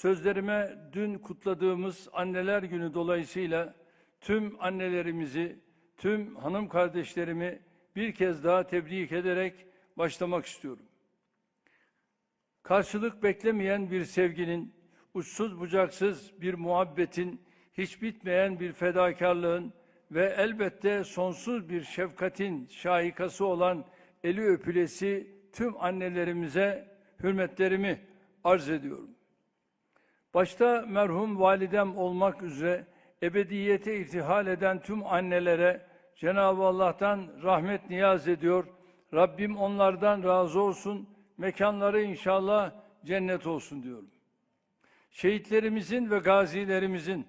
Sözlerime dün kutladığımız Anneler Günü dolayısıyla tüm annelerimizi, tüm hanım kardeşlerimi bir kez daha tebrik ederek başlamak istiyorum. Karşılık beklemeyen bir sevginin, uçsuz bucaksız bir muhabbetin, hiç bitmeyen bir fedakarlığın ve elbette sonsuz bir şefkatin şahikası olan eli öpülesi tüm annelerimize hürmetlerimi arz ediyorum. Başta merhum validem olmak üzere ebediyete irtihal eden tüm annelere Cenab-ı Allah'tan rahmet niyaz ediyor. Rabbim onlardan razı olsun. Mekanları inşallah cennet olsun diyorum. Şehitlerimizin ve gazilerimizin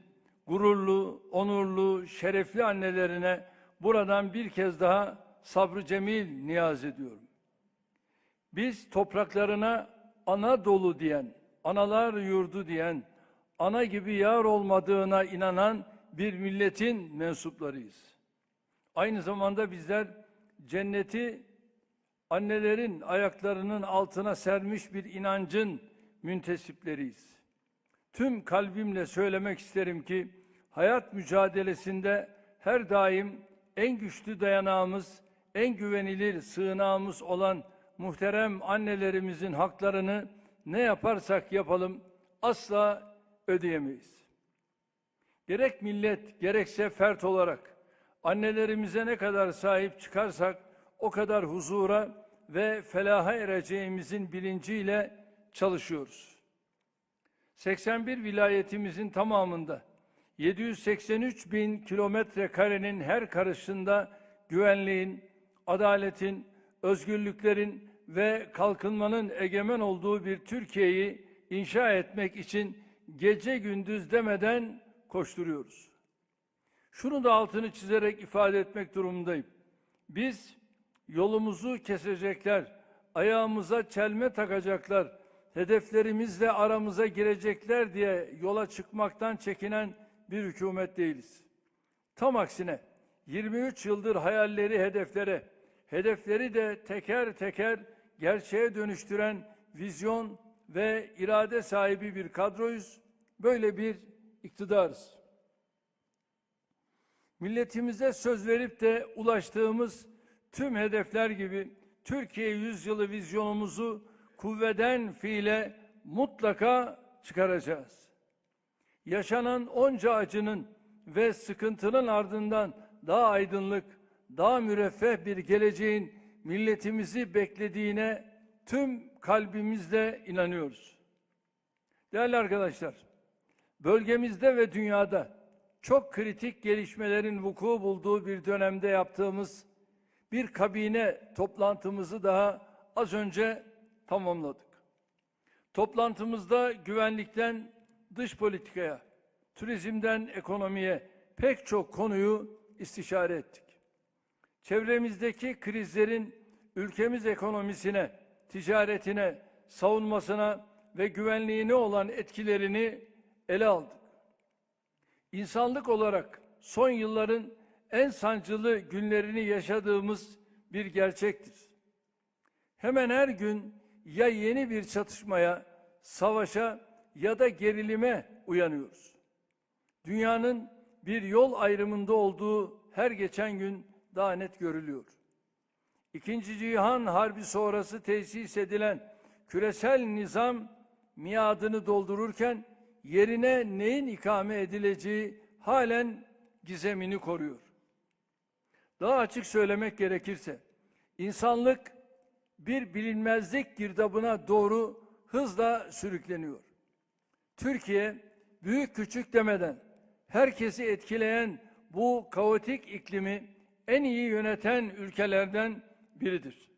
gururlu, onurlu, şerefli annelerine buradan bir kez daha sabrı cemil niyaz ediyorum. Biz topraklarına Anadolu diyen, analar yurdu diyen, ana gibi yar olmadığına inanan bir milletin mensuplarıyız. Aynı zamanda bizler cenneti annelerin ayaklarının altına sermiş bir inancın müntesipleriyiz. Tüm kalbimle söylemek isterim ki hayat mücadelesinde her daim en güçlü dayanağımız, en güvenilir sığınağımız olan muhterem annelerimizin haklarını ne yaparsak yapalım asla ödeyemeyiz. Gerek millet gerekse fert olarak annelerimize ne kadar sahip çıkarsak o kadar huzura ve felaha ereceğimizin bilinciyle çalışıyoruz. 81 vilayetimizin tamamında 783 bin kilometre karenin her karışında güvenliğin, adaletin, özgürlüklerin ve kalkınmanın egemen olduğu bir Türkiye'yi inşa etmek için gece gündüz demeden koşturuyoruz. Şunu da altını çizerek ifade etmek durumundayım. Biz yolumuzu kesecekler, ayağımıza çelme takacaklar, hedeflerimizle aramıza girecekler diye yola çıkmaktan çekinen bir hükümet değiliz. Tam aksine 23 yıldır hayalleri hedeflere, hedefleri de teker teker gerçeğe dönüştüren vizyon ve irade sahibi bir kadroyuz. Böyle bir iktidarız. Milletimize söz verip de ulaştığımız tüm hedefler gibi Türkiye yüzyılı vizyonumuzu kuvveden fiile mutlaka çıkaracağız. Yaşanan onca acının ve sıkıntının ardından daha aydınlık, daha müreffeh bir geleceğin milletimizi beklediğine tüm kalbimizle inanıyoruz. Değerli arkadaşlar, bölgemizde ve dünyada çok kritik gelişmelerin vuku bulduğu bir dönemde yaptığımız bir kabine toplantımızı daha az önce tamamladık. Toplantımızda güvenlikten dış politikaya, turizmden ekonomiye pek çok konuyu istişare ettik. Çevremizdeki krizlerin ülkemiz ekonomisine, ticaretine, savunmasına ve güvenliğine olan etkilerini ele aldık. İnsanlık olarak son yılların en sancılı günlerini yaşadığımız bir gerçektir. Hemen her gün ya yeni bir çatışmaya, savaşa ya da gerilime uyanıyoruz. Dünyanın bir yol ayrımında olduğu her geçen gün daha net görülüyor. İkinci Cihan Harbi sonrası tesis edilen küresel nizam miadını doldururken yerine neyin ikame edileceği halen gizemini koruyor. Daha açık söylemek gerekirse insanlık bir bilinmezlik girdabına doğru hızla sürükleniyor. Türkiye büyük küçük demeden herkesi etkileyen bu kaotik iklimi en iyi yöneten ülkelerden biridir.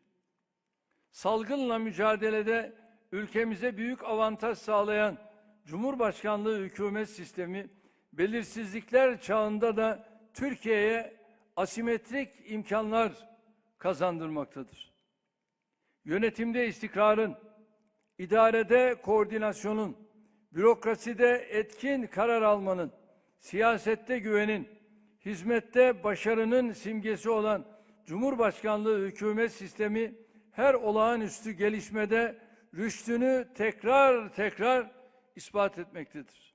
Salgınla mücadelede ülkemize büyük avantaj sağlayan Cumhurbaşkanlığı hükümet sistemi belirsizlikler çağında da Türkiye'ye asimetrik imkanlar kazandırmaktadır. Yönetimde istikrarın, idarede koordinasyonun, bürokraside etkin karar almanın, siyasette güvenin, hizmette başarının simgesi olan Cumhurbaşkanlığı hükümet sistemi her olağanüstü gelişmede rüştünü tekrar tekrar ispat etmektedir.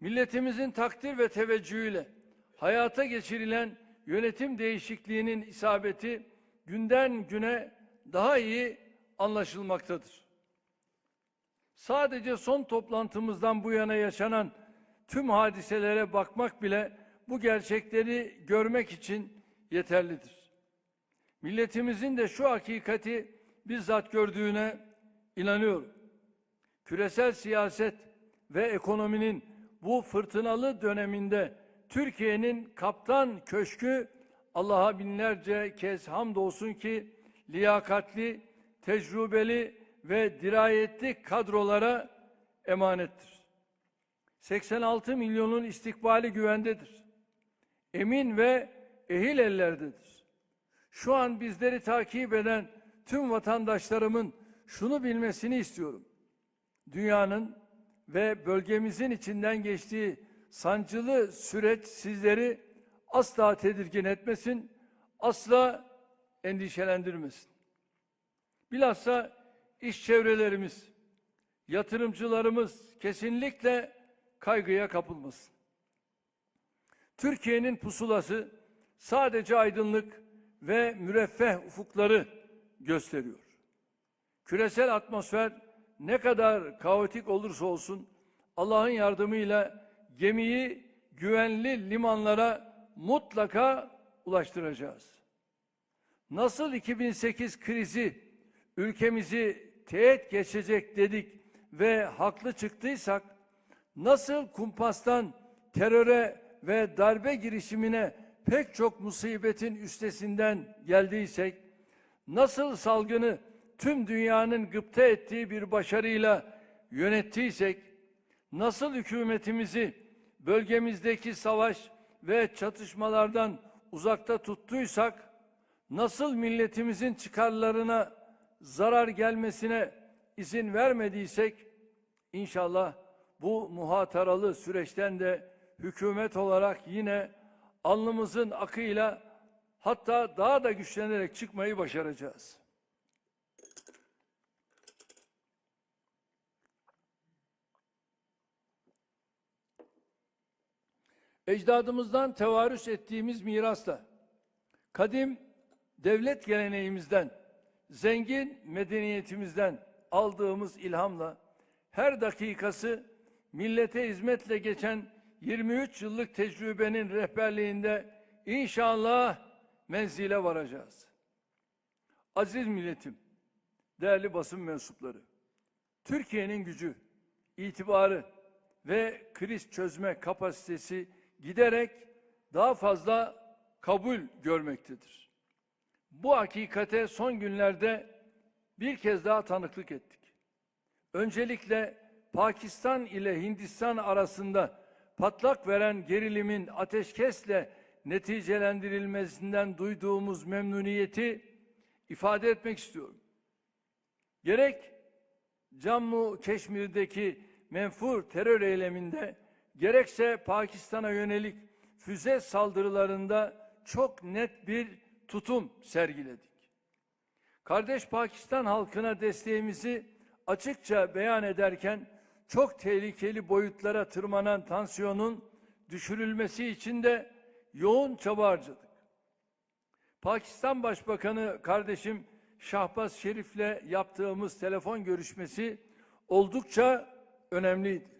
Milletimizin takdir ve teveccühüyle hayata geçirilen yönetim değişikliğinin isabeti günden güne daha iyi anlaşılmaktadır. Sadece son toplantımızdan bu yana yaşanan tüm hadiselere bakmak bile bu gerçekleri görmek için yeterlidir. Milletimizin de şu hakikati bizzat gördüğüne inanıyorum. Küresel siyaset ve ekonominin bu fırtınalı döneminde Türkiye'nin kaptan köşkü Allah'a binlerce kez hamdolsun ki liyakatli, tecrübeli ve dirayetli kadrolara emanettir. 86 milyonun istikbali güvendedir. Emin ve ehil ellerdedir. Şu an bizleri takip eden tüm vatandaşlarımın şunu bilmesini istiyorum. Dünyanın ve bölgemizin içinden geçtiği sancılı süreç sizleri asla tedirgin etmesin, asla endişelendirmesin. Bilhassa iş çevrelerimiz, yatırımcılarımız kesinlikle kaygıya kapılmasın. Türkiye'nin pusulası sadece aydınlık ve müreffeh ufukları gösteriyor. Küresel atmosfer ne kadar kaotik olursa olsun Allah'ın yardımıyla gemiyi güvenli limanlara mutlaka ulaştıracağız. Nasıl 2008 krizi ülkemizi teğet geçecek dedik ve haklı çıktıysak, nasıl kumpastan teröre ve darbe girişimine pek çok musibetin üstesinden geldiysek, nasıl salgını tüm dünyanın gıpta ettiği bir başarıyla yönettiysek, nasıl hükümetimizi bölgemizdeki savaş ve çatışmalardan uzakta tuttuysak, nasıl milletimizin çıkarlarına zarar gelmesine izin vermediysek, inşallah bu muhataralı süreçten de hükümet olarak yine alnımızın akıyla hatta daha da güçlenerek çıkmayı başaracağız. Ecdadımızdan tevarüs ettiğimiz mirasla, kadim devlet geleneğimizden, zengin medeniyetimizden aldığımız ilhamla her dakikası millete hizmetle geçen 23 yıllık tecrübenin rehberliğinde inşallah menzile varacağız. Aziz milletim, değerli basın mensupları, Türkiye'nin gücü, itibarı ve kriz çözme kapasitesi giderek daha fazla kabul görmektedir. Bu hakikate son günlerde bir kez daha tanıklık ettik. Öncelikle Pakistan ile Hindistan arasında patlak veren gerilimin ateşkesle neticelendirilmesinden duyduğumuz memnuniyeti ifade etmek istiyorum. Gerek Cammu Keşmir'deki menfur terör eyleminde gerekse Pakistan'a yönelik füze saldırılarında çok net bir tutum sergiledik. Kardeş Pakistan halkına desteğimizi açıkça beyan ederken çok tehlikeli boyutlara tırmanan tansiyonun düşürülmesi için de yoğun çaba harcadık. Pakistan Başbakanı kardeşim Şahbaz Şerif'le yaptığımız telefon görüşmesi oldukça önemliydi.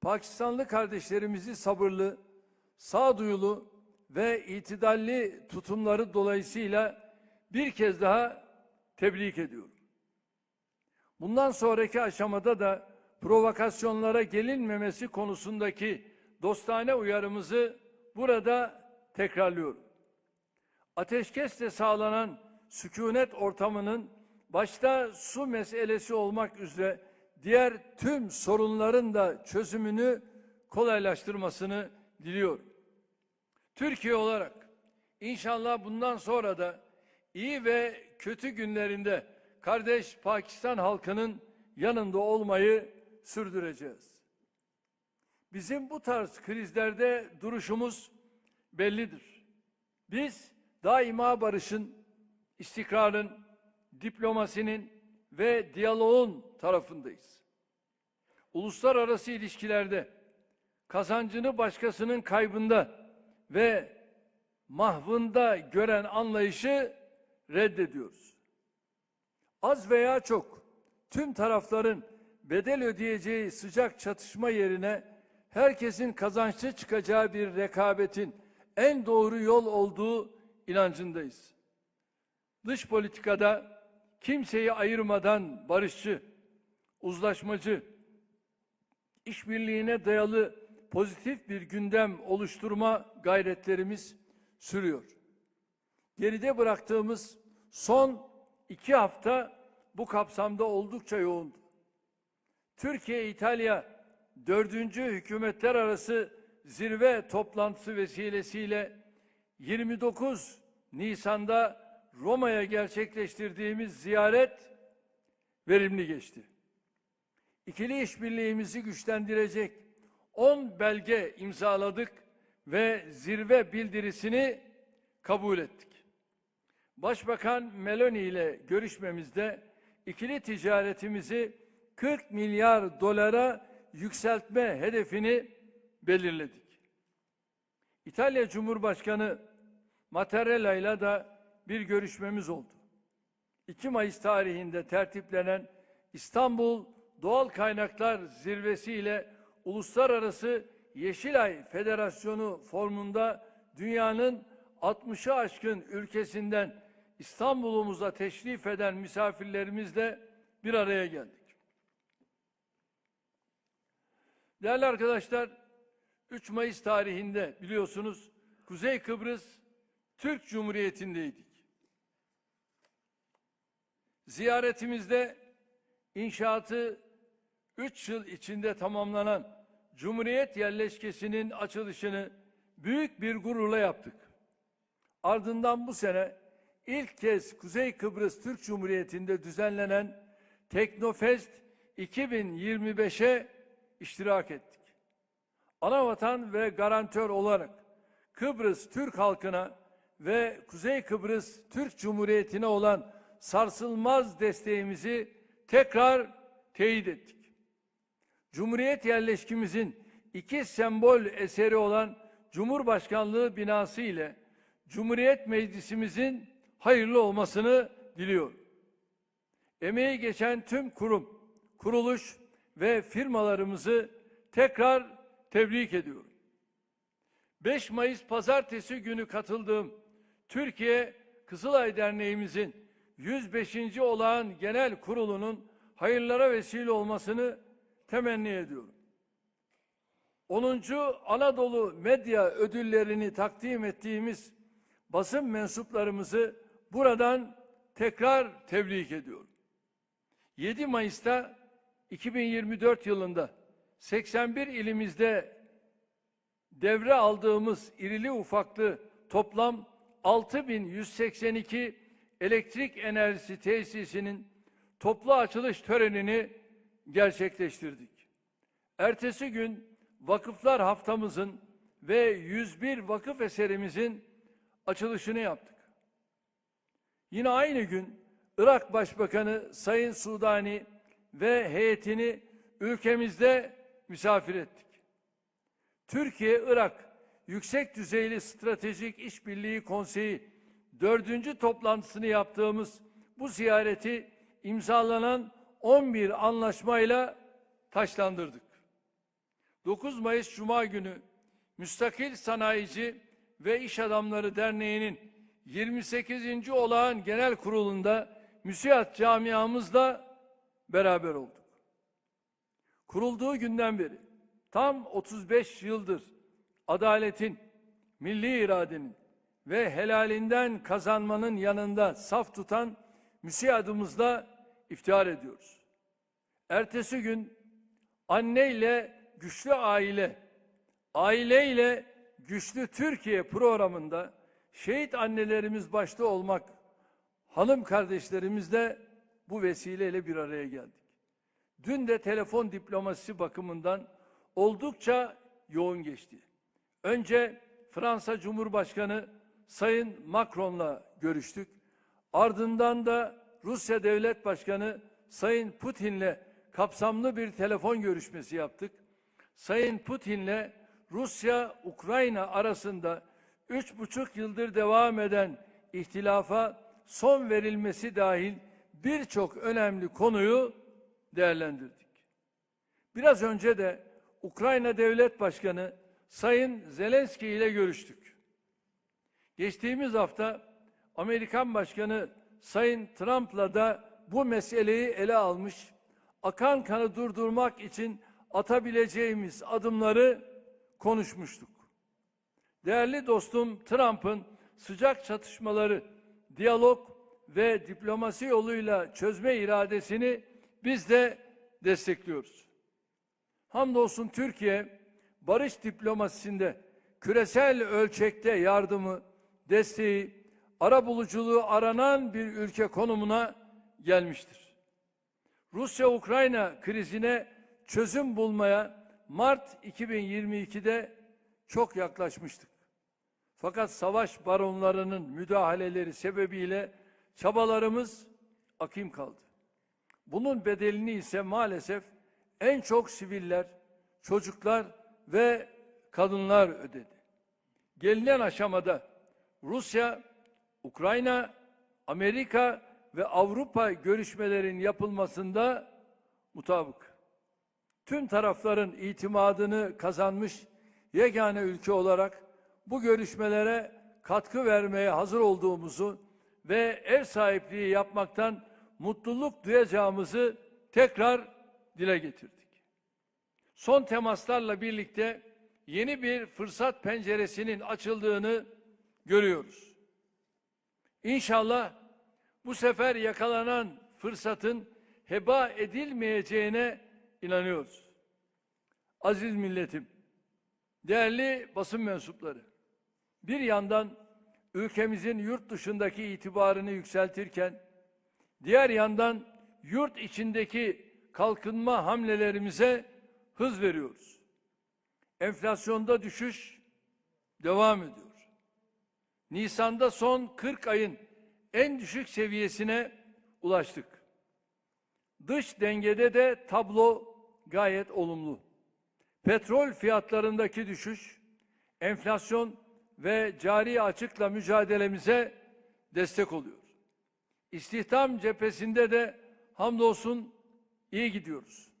Pakistanlı kardeşlerimizi sabırlı, sağduyulu ve itidalli tutumları dolayısıyla bir kez daha tebrik ediyorum. Bundan sonraki aşamada da provokasyonlara gelinmemesi konusundaki dostane uyarımızı burada tekrarlıyorum. Ateşkesle sağlanan sükunet ortamının başta su meselesi olmak üzere diğer tüm sorunların da çözümünü kolaylaştırmasını diliyorum. Türkiye olarak inşallah bundan sonra da iyi ve kötü günlerinde kardeş Pakistan halkının yanında olmayı sürdüreceğiz. Bizim bu tarz krizlerde duruşumuz bellidir. Biz daima barışın, istikrarın, diplomasinin ve diyaloğun tarafındayız. uluslararası ilişkilerde kazancını başkasının kaybında ve mahvında gören anlayışı reddediyoruz. Az veya çok tüm tarafların bedel ödeyeceği sıcak çatışma yerine herkesin kazançlı çıkacağı bir rekabetin en doğru yol olduğu inancındayız. Dış politikada kimseyi ayırmadan barışçı, uzlaşmacı, işbirliğine dayalı pozitif bir gündem oluşturma gayretlerimiz sürüyor. Geride bıraktığımız son iki hafta bu kapsamda oldukça yoğundu. Türkiye-İtalya dördüncü hükümetler arası zirve toplantısı vesilesiyle 29 Nisan'da Roma'ya gerçekleştirdiğimiz ziyaret verimli geçti. İkili işbirliğimizi güçlendirecek 10 belge imzaladık ve zirve bildirisini kabul ettik. Başbakan Meloni ile görüşmemizde ikili ticaretimizi 40 milyar dolara yükseltme hedefini belirledik. İtalya Cumhurbaşkanı Mattarella ile de bir görüşmemiz oldu. 2 Mayıs tarihinde tertiplenen İstanbul Doğal Kaynaklar Zirvesi ile Uluslararası Yeşilay Federasyonu formunda dünyanın 60'ı aşkın ülkesinden İstanbul'umuza teşrif eden misafirlerimizle bir araya geldik. Değerli arkadaşlar, 3 Mayıs tarihinde biliyorsunuz Kuzey Kıbrıs Türk Cumhuriyeti'ndeydik. Ziyaretimizde inşaatı 3 yıl içinde tamamlanan Cumhuriyet yerleşkesinin açılışını büyük bir gururla yaptık. Ardından bu sene ilk kez Kuzey Kıbrıs Türk Cumhuriyeti'nde düzenlenen Teknofest 2025'e iştirak ettik. Anavatan ve garantör olarak Kıbrıs Türk halkına ve Kuzey Kıbrıs Türk Cumhuriyeti'ne olan sarsılmaz desteğimizi tekrar teyit ettik. Cumhuriyet yerleşkimizin iki sembol eseri olan Cumhurbaşkanlığı binası ile Cumhuriyet Meclisimizin hayırlı olmasını diliyorum. Emeği geçen tüm kurum, kuruluş ve firmalarımızı tekrar tebrik ediyorum. 5 Mayıs pazartesi günü katıldığım Türkiye Kızılay Derneğimizin 105. olağan genel kurulunun hayırlara vesile olmasını temenni ediyorum. 10. Anadolu Medya Ödülleri'ni takdim ettiğimiz basın mensuplarımızı buradan tekrar tebrik ediyorum. 7 Mayıs'ta 2024 yılında 81 ilimizde devre aldığımız irili ufaklı toplam 6182 elektrik enerjisi tesisinin toplu açılış törenini gerçekleştirdik. Ertesi gün vakıflar haftamızın ve 101 vakıf eserimizin açılışını yaptık. Yine aynı gün Irak Başbakanı Sayın Sudani ve heyetini ülkemizde misafir ettik. Türkiye-Irak Yüksek Düzeyli Stratejik İşbirliği Konseyi dördüncü toplantısını yaptığımız bu ziyareti imzalanan 11 anlaşmayla taşlandırdık. 9 Mayıs Cuma günü Müstakil Sanayici ve İş Adamları Derneği'nin 28. olağan genel kurulunda müsiat camiamızla beraber olduk. Kurulduğu günden beri tam 35 yıldır adaletin, milli iradenin ve helalinden kazanmanın yanında saf tutan müsiadımızla iftihar ediyoruz. Ertesi gün anneyle güçlü aile, aileyle güçlü Türkiye programında şehit annelerimiz başta olmak hanım kardeşlerimizle bu vesileyle bir araya geldik. Dün de telefon diplomasisi bakımından oldukça yoğun geçti. Önce Fransa Cumhurbaşkanı Sayın Macron'la görüştük. Ardından da Rusya Devlet Başkanı Sayın Putin'le kapsamlı bir telefon görüşmesi yaptık. Sayın Putin'le Rusya-Ukrayna arasında üç buçuk yıldır devam eden ihtilafa son verilmesi dahil birçok önemli konuyu değerlendirdik. Biraz önce de Ukrayna Devlet Başkanı Sayın Zelenski ile görüştük. Geçtiğimiz hafta Amerikan Başkanı Sayın Trump'la da bu meseleyi ele almış, akan kanı durdurmak için atabileceğimiz adımları konuşmuştuk. Değerli dostum Trump'ın sıcak çatışmaları, diyalog ve diplomasi yoluyla çözme iradesini biz de destekliyoruz. Hamdolsun Türkiye barış diplomasisinde küresel ölçekte yardımı, desteği, arabuluculuğu aranan bir ülke konumuna gelmiştir. Rusya-Ukrayna krizine çözüm bulmaya Mart 2022'de çok yaklaşmıştık. Fakat savaş baronlarının müdahaleleri sebebiyle çabalarımız akim kaldı. Bunun bedelini ise maalesef en çok siviller, çocuklar ve kadınlar ödedi. Gelinen aşamada Rusya, Ukrayna, Amerika ve Avrupa görüşmelerin yapılmasında mutabık. Tüm tarafların itimadını kazanmış yegane ülke olarak bu görüşmelere katkı vermeye hazır olduğumuzu ve ev sahipliği yapmaktan mutluluk duyacağımızı tekrar dile getirdik. Son temaslarla birlikte yeni bir fırsat penceresinin açıldığını görüyoruz. İnşallah bu sefer yakalanan fırsatın heba edilmeyeceğine inanıyoruz. Aziz milletim, değerli basın mensupları, bir yandan ülkemizin yurt dışındaki itibarını yükseltirken, diğer yandan yurt içindeki kalkınma hamlelerimize hız veriyoruz. Enflasyonda düşüş devam ediyor. Nisan'da son 40 ayın en düşük seviyesine ulaştık. Dış dengede de tablo gayet olumlu. Petrol fiyatlarındaki düşüş, enflasyon ve cari açıkla mücadelemize destek oluyor. İstihdam cephesinde de hamdolsun iyi gidiyoruz.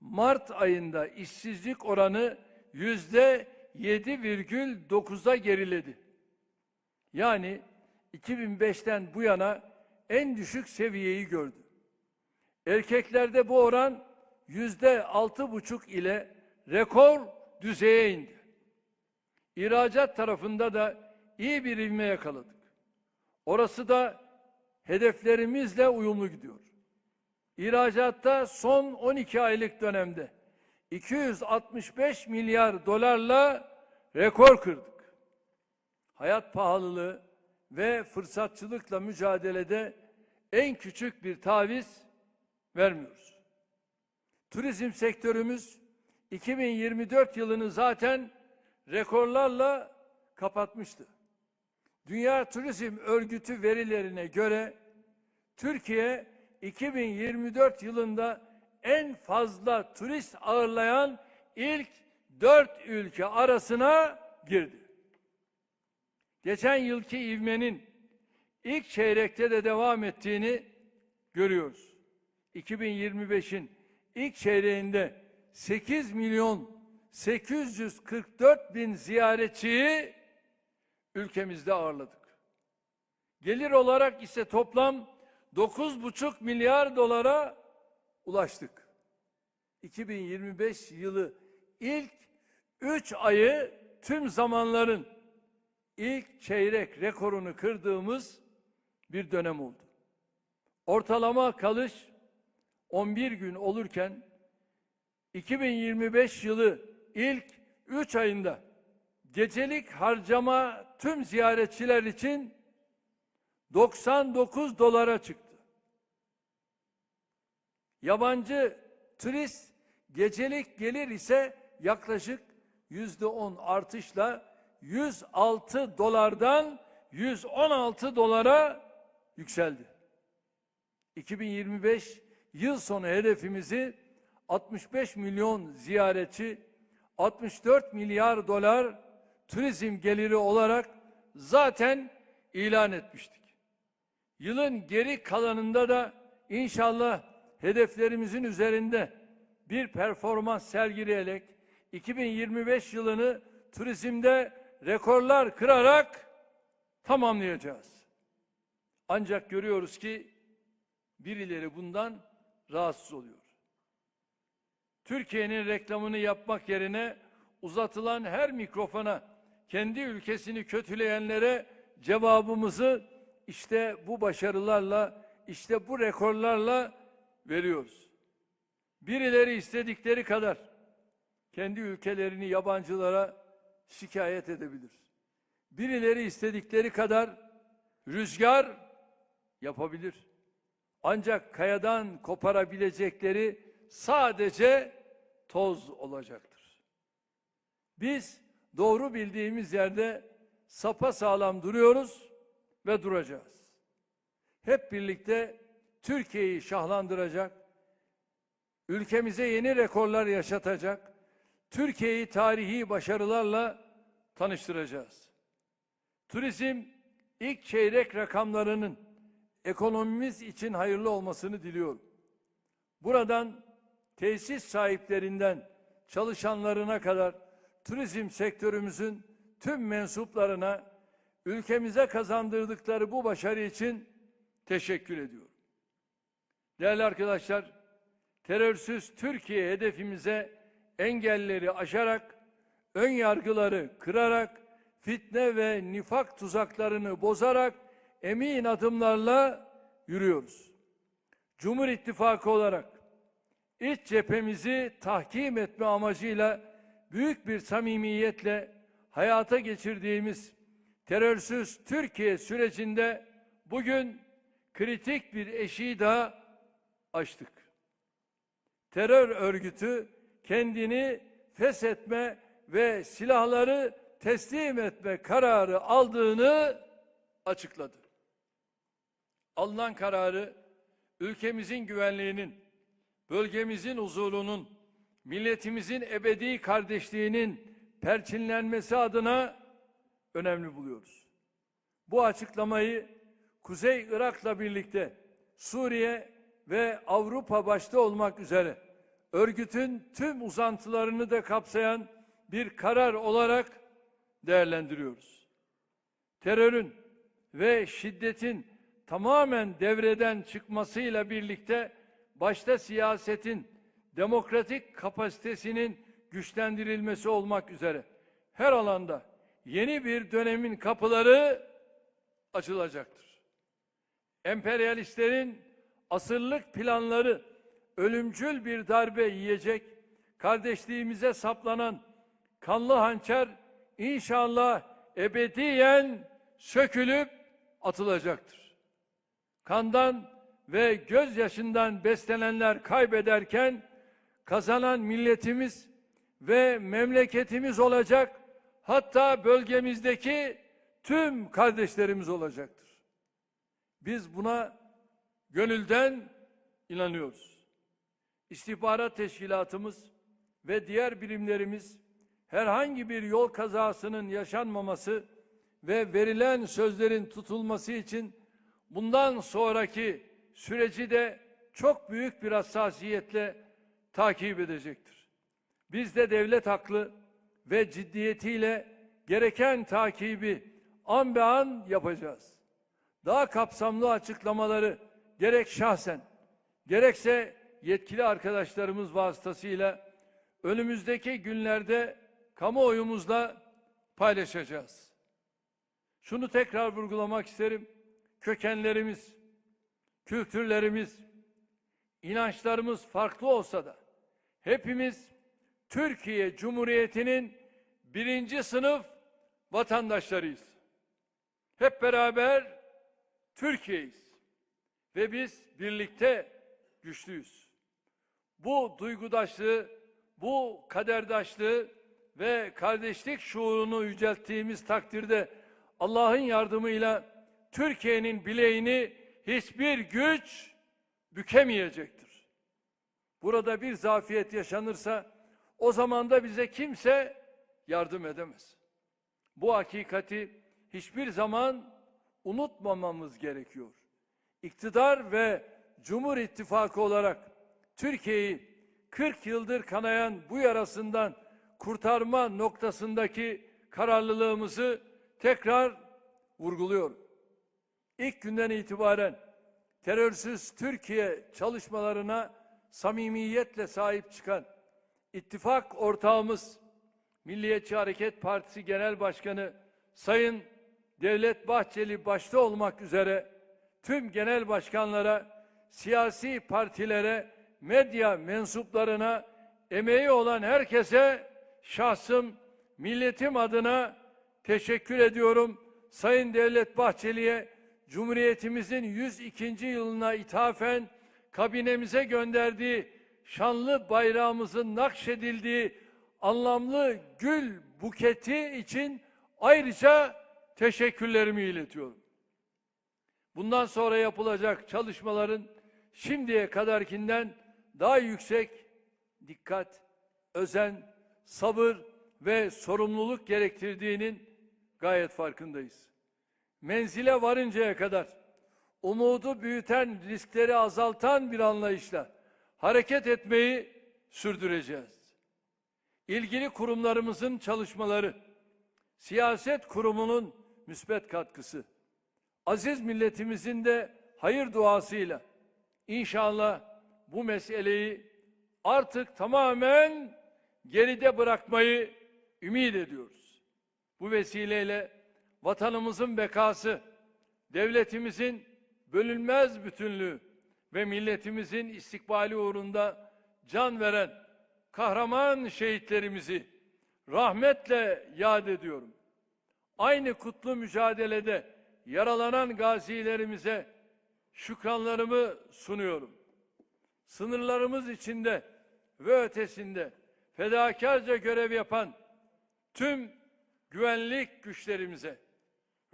Mart ayında işsizlik oranı yüzde 7,9'a geriledi. Yani 2005'ten bu yana en düşük seviyeyi gördü. Erkeklerde bu oran yüzde altı buçuk ile rekor düzeye indi. İhracat tarafında da iyi bir ivme yakaladık. Orası da hedeflerimizle uyumlu gidiyor. İhracatta son 12 aylık dönemde 265 milyar dolarla rekor kırdık. Hayat pahalılığı ve fırsatçılıkla mücadelede en küçük bir taviz vermiyoruz. Turizm sektörümüz 2024 yılını zaten rekorlarla kapatmıştı. Dünya Turizm Örgütü verilerine göre Türkiye 2024 yılında en fazla turist ağırlayan ilk dört ülke arasına girdi. Geçen yılki ivmenin ilk çeyrekte de devam ettiğini görüyoruz. 2025'in ilk çeyreğinde 8 milyon 844 bin ziyaretçiyi ülkemizde ağırladık. Gelir olarak ise toplam 9,5 milyar dolara ulaştık. 2025 yılı ilk 3 ayı tüm zamanların ilk çeyrek rekorunu kırdığımız bir dönem oldu. Ortalama kalış 11 gün olurken 2025 yılı ilk 3 ayında gecelik harcama tüm ziyaretçiler için 99 dolara çıktı. Yabancı turist gecelik gelir ise yaklaşık yüzde on artışla 106 dolardan 116 dolara yükseldi. 2025 yıl sonu hedefimizi 65 milyon ziyaretçi, 64 milyar dolar turizm geliri olarak zaten ilan etmiştik. Yılın geri kalanında da inşallah hedeflerimizin üzerinde bir performans sergileyerek 2025 yılını turizmde rekorlar kırarak tamamlayacağız. Ancak görüyoruz ki birileri bundan rahatsız oluyor. Türkiye'nin reklamını yapmak yerine uzatılan her mikrofona kendi ülkesini kötüleyenlere cevabımızı işte bu başarılarla, işte bu rekorlarla veriyoruz. Birileri istedikleri kadar kendi ülkelerini yabancılara şikayet edebilir. Birileri istedikleri kadar rüzgar yapabilir. Ancak kayadan koparabilecekleri sadece toz olacaktır. Biz doğru bildiğimiz yerde sapa sağlam duruyoruz ve duracağız. Hep birlikte Türkiye'yi şahlandıracak, ülkemize yeni rekorlar yaşatacak, Türkiye'yi tarihi başarılarla tanıştıracağız. Turizm ilk çeyrek rakamlarının ekonomimiz için hayırlı olmasını diliyorum. Buradan tesis sahiplerinden çalışanlarına kadar turizm sektörümüzün tüm mensuplarına ülkemize kazandırdıkları bu başarı için teşekkür ediyorum. Değerli arkadaşlar, terörsüz Türkiye hedefimize engelleri aşarak, ön yargıları kırarak, fitne ve nifak tuzaklarını bozarak emin adımlarla yürüyoruz. Cumhur İttifakı olarak iç cephemizi tahkim etme amacıyla büyük bir samimiyetle hayata geçirdiğimiz terörsüz Türkiye sürecinde bugün kritik bir eşiği daha aştık. Terör örgütü kendini feshetme ve silahları teslim etme kararı aldığını açıkladı. Alınan kararı ülkemizin güvenliğinin, bölgemizin huzurunun, milletimizin ebedi kardeşliğinin perçinlenmesi adına önemli buluyoruz. Bu açıklamayı Kuzey Irak'la birlikte Suriye ve Avrupa başta olmak üzere örgütün tüm uzantılarını da kapsayan bir karar olarak değerlendiriyoruz. Terörün ve şiddetin tamamen devreden çıkmasıyla birlikte başta siyasetin demokratik kapasitesinin güçlendirilmesi olmak üzere her alanda yeni bir dönemin kapıları açılacaktır. Emperyalistlerin asırlık planları ölümcül bir darbe yiyecek, kardeşliğimize saplanan kanlı hançer inşallah ebediyen sökülüp atılacaktır. Kandan ve gözyaşından beslenenler kaybederken kazanan milletimiz ve memleketimiz olacak. Hatta bölgemizdeki tüm kardeşlerimiz olacaktır. Biz buna gönülden inanıyoruz. İstihbarat teşkilatımız ve diğer birimlerimiz herhangi bir yol kazasının yaşanmaması ve verilen sözlerin tutulması için bundan sonraki süreci de çok büyük bir hassasiyetle takip edecektir. Biz de devlet haklı ve ciddiyetiyle gereken takibi an be an yapacağız. Daha kapsamlı açıklamaları gerek şahsen gerekse yetkili arkadaşlarımız vasıtasıyla önümüzdeki günlerde kamuoyumuzla paylaşacağız. Şunu tekrar vurgulamak isterim. Kökenlerimiz, kültürlerimiz, inançlarımız farklı olsa da hepimiz Türkiye Cumhuriyeti'nin birinci sınıf vatandaşlarıyız. Hep beraber Türkiye'yiz ve biz birlikte güçlüyüz. Bu duygudaşlığı, bu kaderdaşlığı ve kardeşlik şuurunu yücelttiğimiz takdirde Allah'ın yardımıyla Türkiye'nin bileğini hiçbir güç bükemeyecektir. burada bir zafiyet yaşanırsa o zaman da bize kimse yardım edemez. Bu hakikati hiçbir zaman unutmamamız gerekiyor. İktidar ve Cumhur İttifakı olarak Türkiye'yi 40 yıldır kanayan bu yarasından kurtarma noktasındaki kararlılığımızı tekrar vurguluyorum. İlk günden itibaren terörsüz Türkiye çalışmalarına samimiyetle sahip çıkan ittifak ortağımız Milliyetçi Hareket Partisi Genel Başkanı Sayın Devlet Bahçeli başta olmak üzere tüm genel başkanlara, siyasi partilere, medya mensuplarına, emeği olan herkese şahsım, milletim adına teşekkür ediyorum. Sayın Devlet Bahçeli'ye Cumhuriyetimizin 102. yılına ithafen kabinemize gönderdiği şanlı bayrağımızın nakşedildiği anlamlı gül buketi için ayrıca teşekkürlerimi iletiyorum. Bundan sonra yapılacak çalışmaların şimdiye kadarkinden daha yüksek dikkat, özen, sabır ve sorumluluk gerektirdiğinin gayet farkındayız. Menzile varıncaya kadar umudu büyüten, riskleri azaltan bir anlayışla hareket etmeyi sürdüreceğiz. İlgili kurumlarımızın çalışmaları, siyaset kurumunun müsbet katkısı, aziz milletimizin de hayır duasıyla inşallah bu meseleyi artık tamamen geride bırakmayı ümit ediyoruz. Bu vesileyle vatanımızın bekası, devletimizin bölünmez bütünlüğü ve milletimizin istikbali uğrunda can veren kahraman şehitlerimizi rahmetle yad ediyorum. Aynı kutlu mücadelede yaralanan gazilerimize şükranlarımı sunuyorum. Sınırlarımız içinde ve ötesinde fedakarca görev yapan tüm güvenlik güçlerimize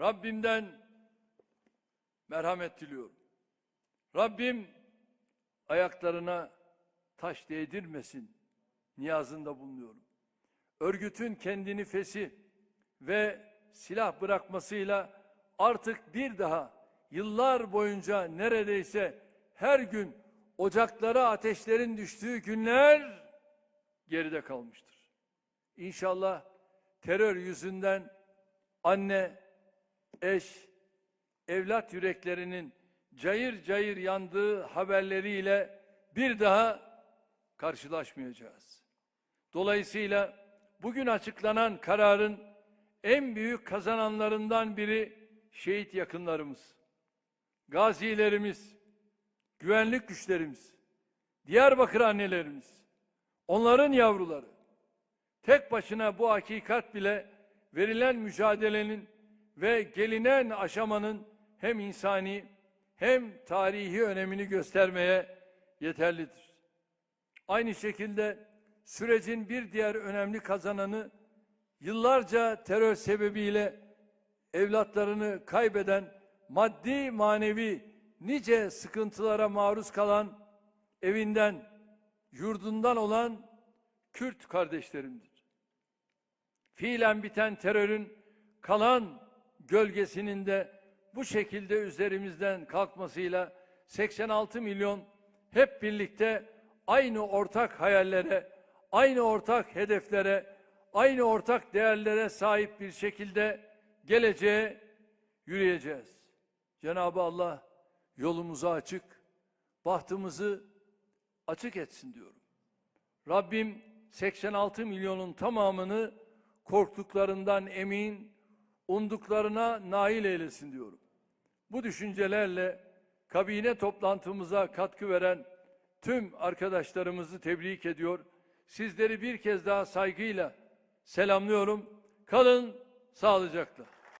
Rabbimden merhamet diliyorum. Rabbim ayaklarına taş değdirmesin niyazında bulunuyorum. Örgütün kendini fesi ve silah bırakmasıyla artık bir daha yıllar boyunca neredeyse her gün ocaklara ateşlerin düştüğü günler geride kalmıştır. İnşallah terör yüzünden anne, eş, evlat yüreklerinin cayır cayır yandığı haberleriyle bir daha karşılaşmayacağız. Dolayısıyla bugün açıklanan kararın en büyük kazananlarından biri şehit yakınlarımız, gazilerimiz, güvenlik güçlerimiz, Diyarbakır annelerimiz, onların yavruları. Tek başına bu hakikat bile verilen mücadelenin ve gelinen aşamanın hem insani hem tarihi önemini göstermeye yeterlidir. Aynı şekilde sürecin bir diğer önemli kazananı yıllarca terör sebebiyle evlatlarını kaybeden maddi manevi nice sıkıntılara maruz kalan evinden yurdundan olan Kürt kardeşlerimdir. Fiilen biten terörün kalan gölgesinin de bu şekilde üzerimizden kalkmasıyla 86 milyon hep birlikte aynı ortak hayallere, aynı ortak hedeflere, aynı ortak değerlere sahip bir şekilde geleceğe yürüyeceğiz. Cenab-ı Allah yolumuzu açık, bahtımızı açık etsin diyorum. Rabbim 86 milyonun tamamını korktuklarından emin, umduklarına nail eylesin diyorum. Bu düşüncelerle kabine toplantımıza katkı veren tüm arkadaşlarımızı tebrik ediyor. Sizleri bir kez daha saygıyla selamlıyorum. Kalın sağlıcakla.